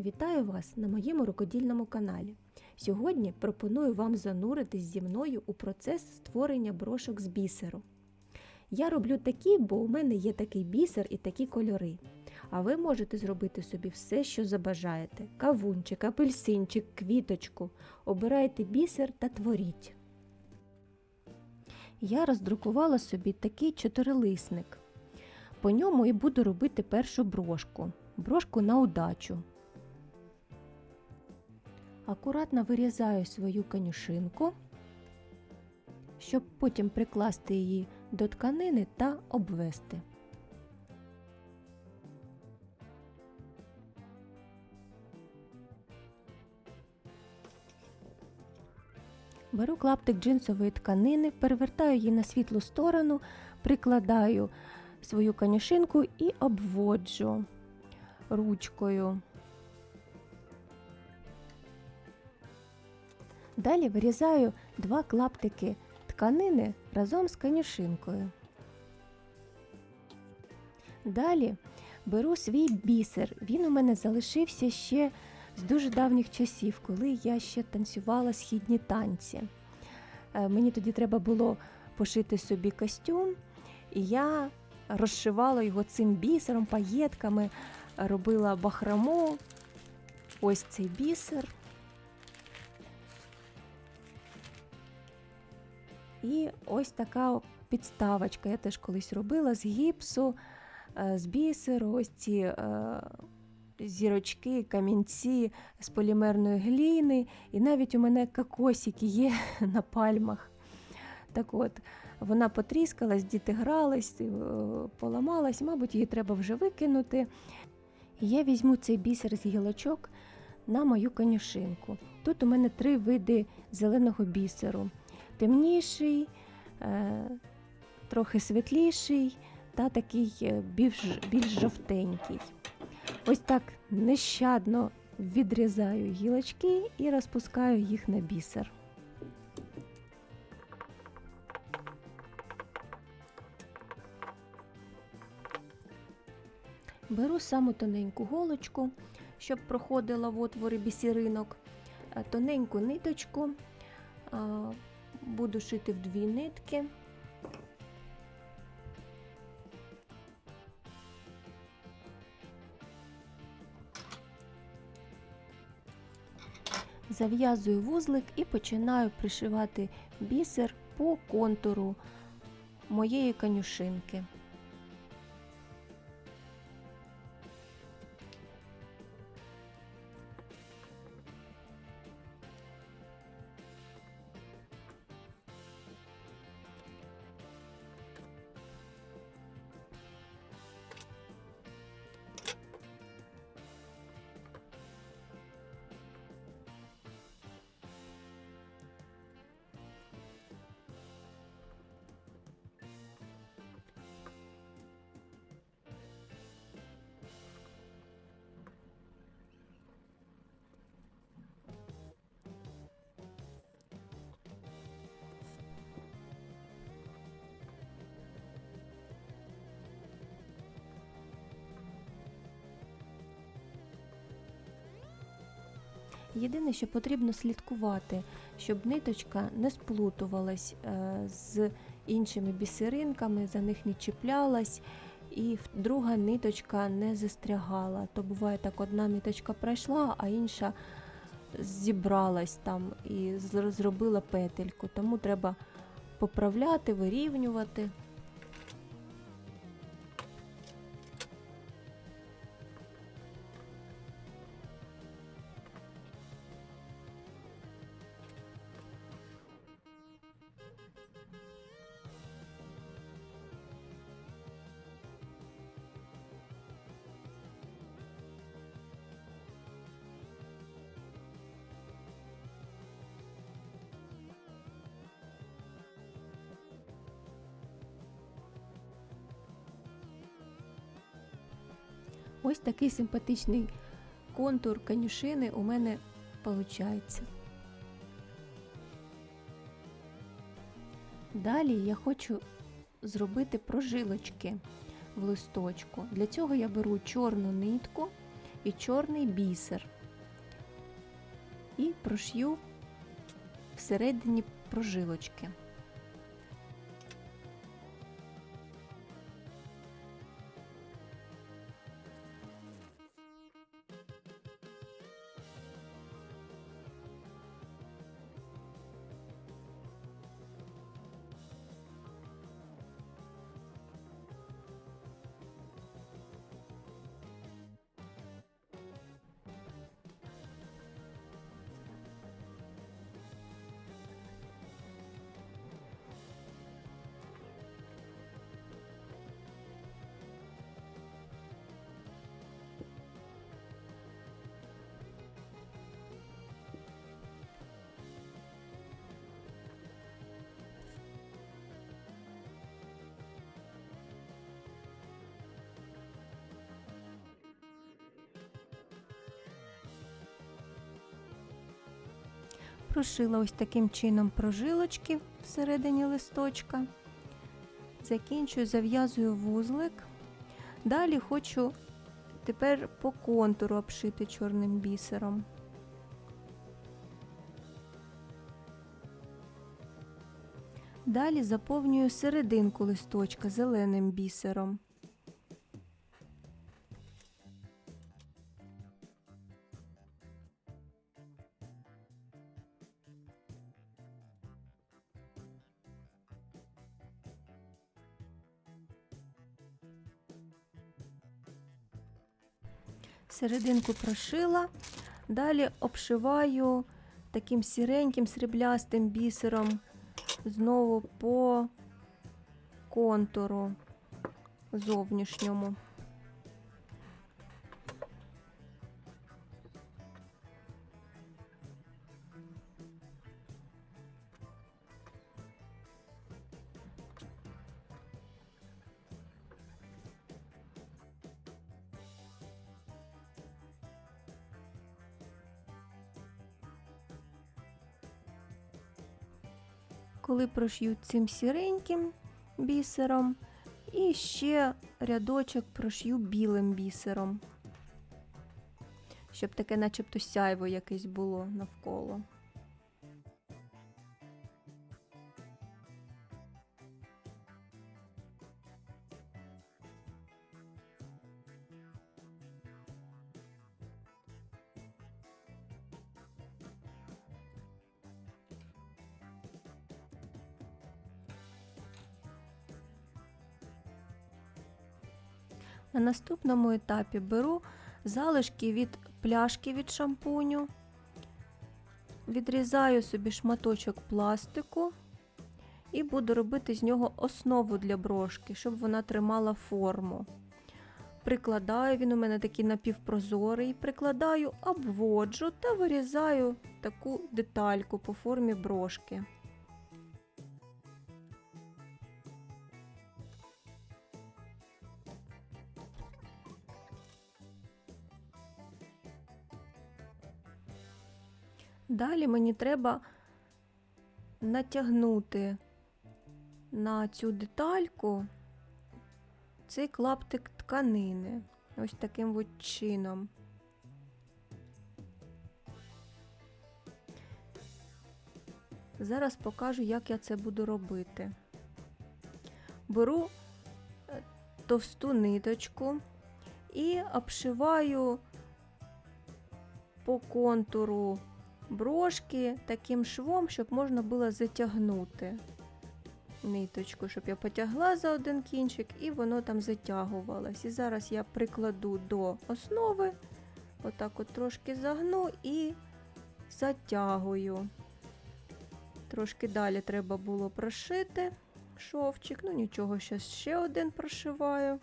Вітаю вас на моєму рукодільному каналі. Сьогодні пропоную вам зануритись зі мною у процес створення брошок з бісеру. Я роблю такі, бо у мене є такий бісер і такі кольори. А ви можете зробити собі все, що забажаєте: кавунчик, апельсинчик, квіточку. Обирайте бісер та творіть. Я роздрукувала собі такий чотирилисник. По ньому і буду робити першу брошку. Брошку на удачу. Акуратно вирізаю свою конюшинку, щоб потім прикласти її до тканини та обвести. Беру клаптик джинсової тканини, перевертаю її на світлу сторону, прикладаю свою конюшинку і обводжу ручкою. Далі вирізаю два клаптики тканини разом з конюшинкою. Далі беру свій бісер. Він у мене залишився ще з дуже давніх часів, коли я ще танцювала східні танці. Е, Мені тоді треба було пошити собі костюм, і я розшивала його цим бісером, паєтками, робила бахрому. Ось цей бісер. І ось така підставочка. Я теж колись робила з гіпсу, е, з бісеру, ось ці е, зірочки, камінці з полімерної гліни. І навіть у мене кокосики є на пальмах. Так от, вона потріскалась, діти грались, е, поламалась, мабуть, її треба вже викинути. Я візьму цей бісер з гілочок на мою конюшинку. Тут у мене три види зеленого бісеру темніший, е, трохи світліший та такий е, більш, більш жовтенький. Ось так нещадно відрізаю гілочки і розпускаю їх на бісер. Беру саму тоненьку голочку, щоб проходила в отвори бісеринок, е, тоненьку ниточку, буду шити в дві нитки. Зав'язую вузлик і починаю пришивати бісер по контуру моєї конюшинки. Єдине, що потрібно слідкувати, щоб ниточка не сплутувалась е, з іншими бісеринками, за них не чіплялась, і друга ниточка не застрягала. То буває так, одна ниточка пройшла, а інша зібралась там і зробила петельку. Тому треба поправляти, вирівнювати. Ось такий симпатичний контур конюшини у мене виходить. Далі я хочу зробити прожилочки в листочку. Для цього я беру чорну нитку і чорний бісер. І прошью всередині прожилочки. Прошила ось таким чином прожилочки всередині листочка. Закінчую, зав'язую вузлик. Далі хочу тепер по контуру обшити чорним бісером. Далі заповнюю серединку листочка зеленим бісером. Серединку прошила, далі обшиваю таким сіреньким сріблястим бісером знову по контуру зовнішньому. Коли прошью цим сіреньким бісером, і ще рядочок прошью білим бісером, щоб таке начебто сяйво якесь було навколо. На наступному етапі беру залишки від пляшки від шампуню, відрізаю собі шматочок пластику і буду робити з нього основу для брошки, щоб вона тримала форму. Прикладаю, він у мене такий напівпрозорий, прикладаю, обводжу та вирізаю таку детальку по формі брошки. Далі мені треба натягнути на цю детальку цей клаптик тканини. Ось таким от чином. Зараз покажу, як я це буду робити. Беру е, товсту ниточку і обшиваю по контуру брошки таким швом, щоб можна було затягнути ниточку, щоб я потягла за один кінчик і воно там затягувалось. І зараз я прикладу до основи, отак от трошки загну і затягую. Трошки далі треба було прошити шовчик, ну нічого, зараз ще один прошиваю.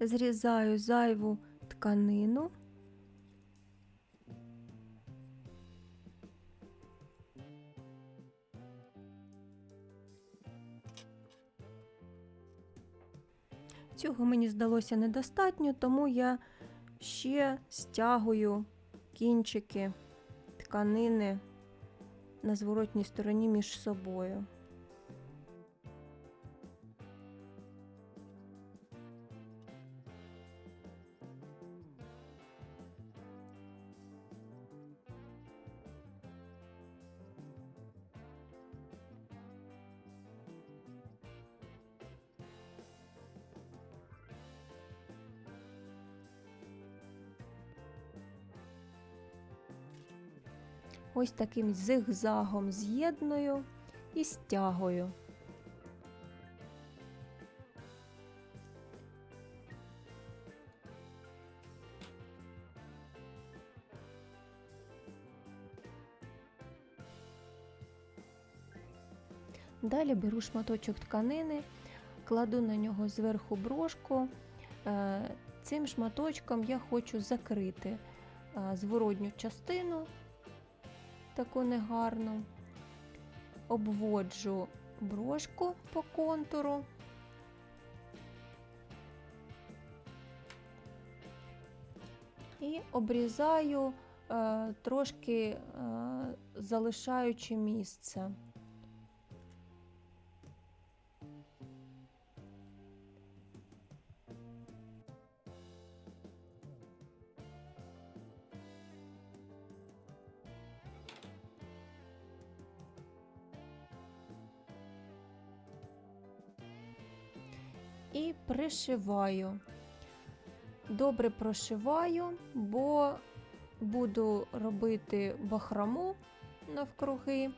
Зрізаю зайву тканину. Цього мені здалося недостатньо, тому я ще стягую кінчики тканини на зворотній стороні між собою. Ось таким зигзагом з'єдную і стягую. Далі беру шматочок тканини, кладу на нього зверху брошку. Е, Цим шматочком я хочу закрити е, зворотню частину таку негарну, обводжу брошку по контуру. І обрізаю е, трошки е, залишаючи місце. Пришиваю. Добре прошиваю, бо буду робити бахраму навкруги.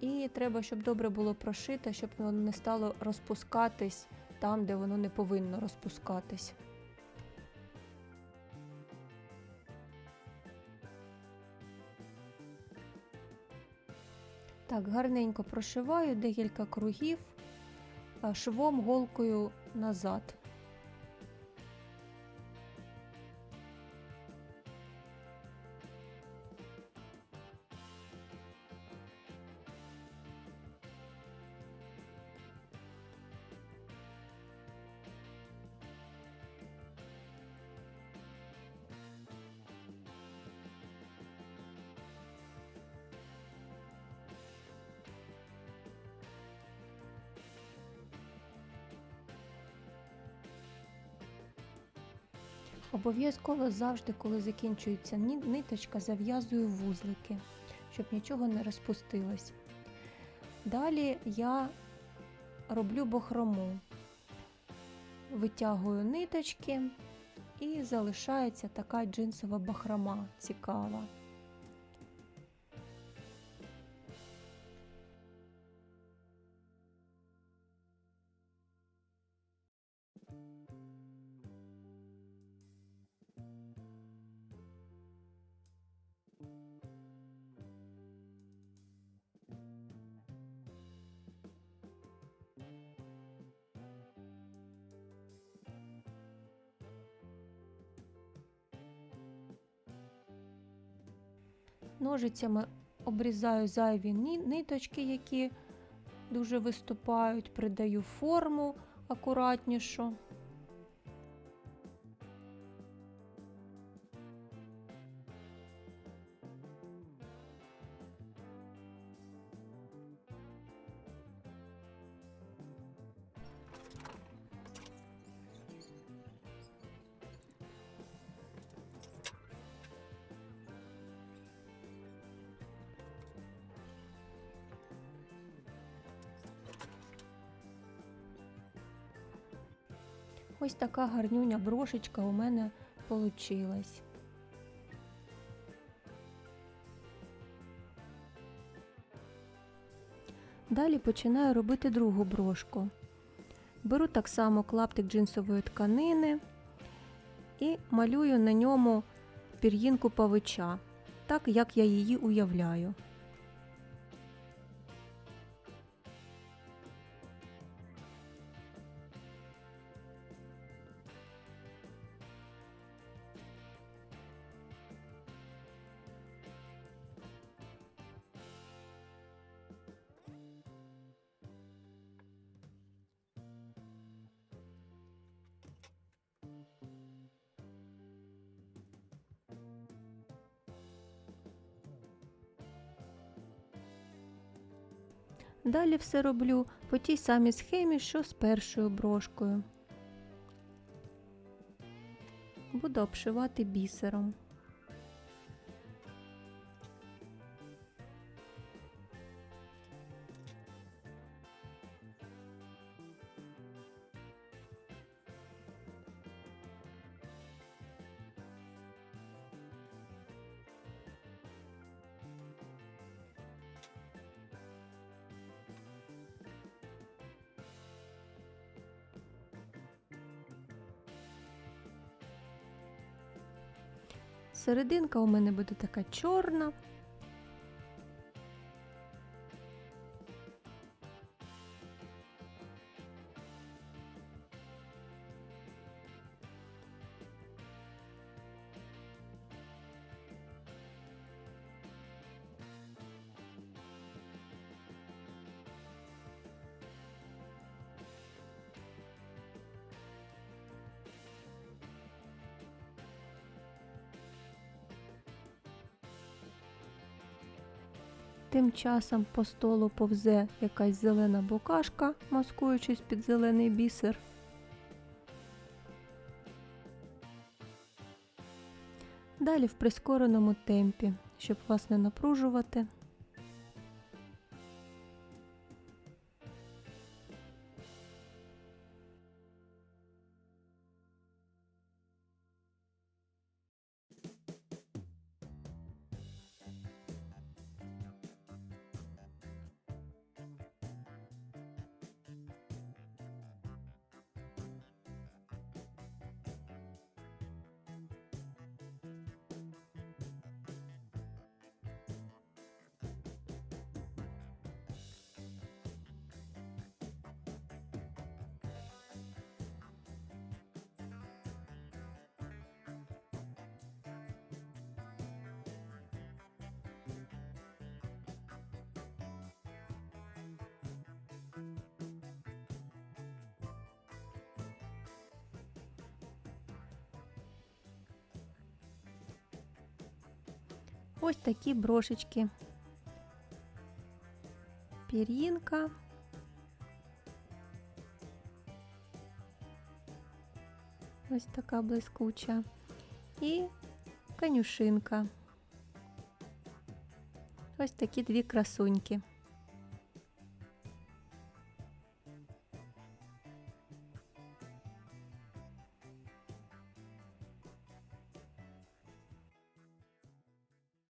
І треба, щоб добре було прошито, щоб воно не стало розпускатись там, де воно не повинно розпускатись. Так, гарненько прошиваю декілька кругів швом голкою назад. Обов'язково завжди, коли закінчується ниточка, зав'язую вузлики, щоб нічого не розпустилось. Далі я роблю бахрому, витягую ниточки і залишається така джинсова бахрома цікава. Ножицями обрізаю зайві ниточки, які дуже виступають, придаю форму акуратнішу. Ось така гарнюня брошечка у мене получилась. Далі починаю робити другу брошку. Беру так само клаптик джинсової тканини і малюю на ньому пір'їнку павича, так як я її уявляю. Далі все роблю по тій самій схемі, що з першою брошкою. Буду обшивати бісером. Серединка у мене буде така чорна. Тим часом по столу повзе якась зелена букашка, маскуючись під зелений бісер. Далі в прискореному темпі, щоб вас не напружувати. Ось такі брошечки. Пір'їнка. Ось така блискуча. І конюшинка. Ось такі дві красуньки.